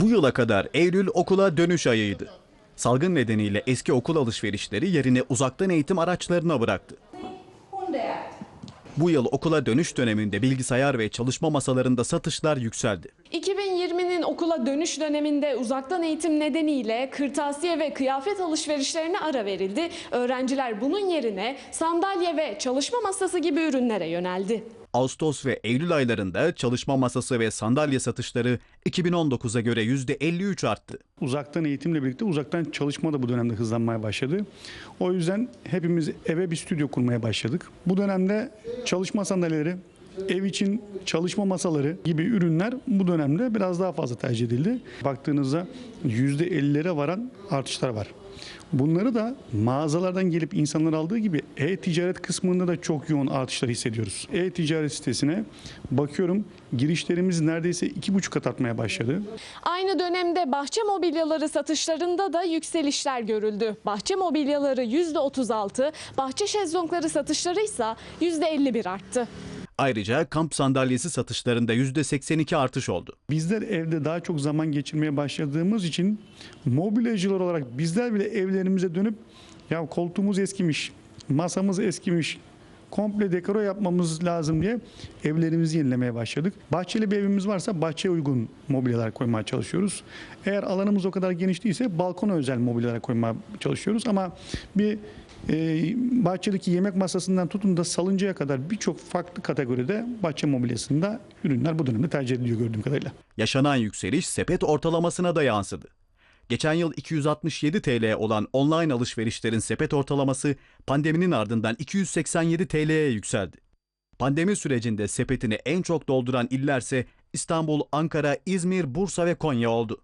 Bu yıla kadar Eylül okula dönüş ayıydı. Salgın nedeniyle eski okul alışverişleri yerini uzaktan eğitim araçlarına bıraktı. Bu yıl okula dönüş döneminde bilgisayar ve çalışma masalarında satışlar yükseldi. 2020'nin okula dönüş döneminde uzaktan eğitim nedeniyle kırtasiye ve kıyafet alışverişlerine ara verildi. Öğrenciler bunun yerine sandalye ve çalışma masası gibi ürünlere yöneldi. Ağustos ve Eylül aylarında çalışma masası ve sandalye satışları 2019'a göre %53 arttı. Uzaktan eğitimle birlikte uzaktan çalışma da bu dönemde hızlanmaya başladı. O yüzden hepimiz eve bir stüdyo kurmaya başladık. Bu dönemde çalışma sandalyeleri, ev için çalışma masaları gibi ürünler bu dönemde biraz daha fazla tercih edildi. Baktığınızda %50'lere varan artışlar var. Bunları da mağazalardan gelip insanlar aldığı gibi e-ticaret kısmında da çok yoğun artışlar hissediyoruz. E-ticaret sitesine bakıyorum girişlerimiz neredeyse iki buçuk kat artmaya başladı. Aynı dönemde bahçe mobilyaları satışlarında da yükselişler görüldü. Bahçe mobilyaları %36, bahçe şezlongları satışları ise %51 arttı. Ayrıca kamp sandalyesi satışlarında %82 artış oldu. Bizler evde daha çok zaman geçirmeye başladığımız için mobilyacılar olarak bizler bile evlerimize dönüp ya koltuğumuz eskimiş, masamız eskimiş, komple dekoro yapmamız lazım diye evlerimizi yenilemeye başladık. Bahçeli bir evimiz varsa bahçeye uygun mobilyalar koymaya çalışıyoruz. Eğer alanımız o kadar geniş değilse balkona özel mobilyalar koymaya çalışıyoruz ama bir bahçedeki yemek masasından tutun da salıncaya kadar birçok farklı kategoride bahçe mobilyasında ürünler bu dönemde tercih ediliyor gördüğüm kadarıyla. Yaşanan yükseliş sepet ortalamasına da yansıdı. Geçen yıl 267 TL olan online alışverişlerin sepet ortalaması pandeminin ardından 287 TL'ye yükseldi. Pandemi sürecinde sepetini en çok dolduran illerse İstanbul, Ankara, İzmir, Bursa ve Konya oldu.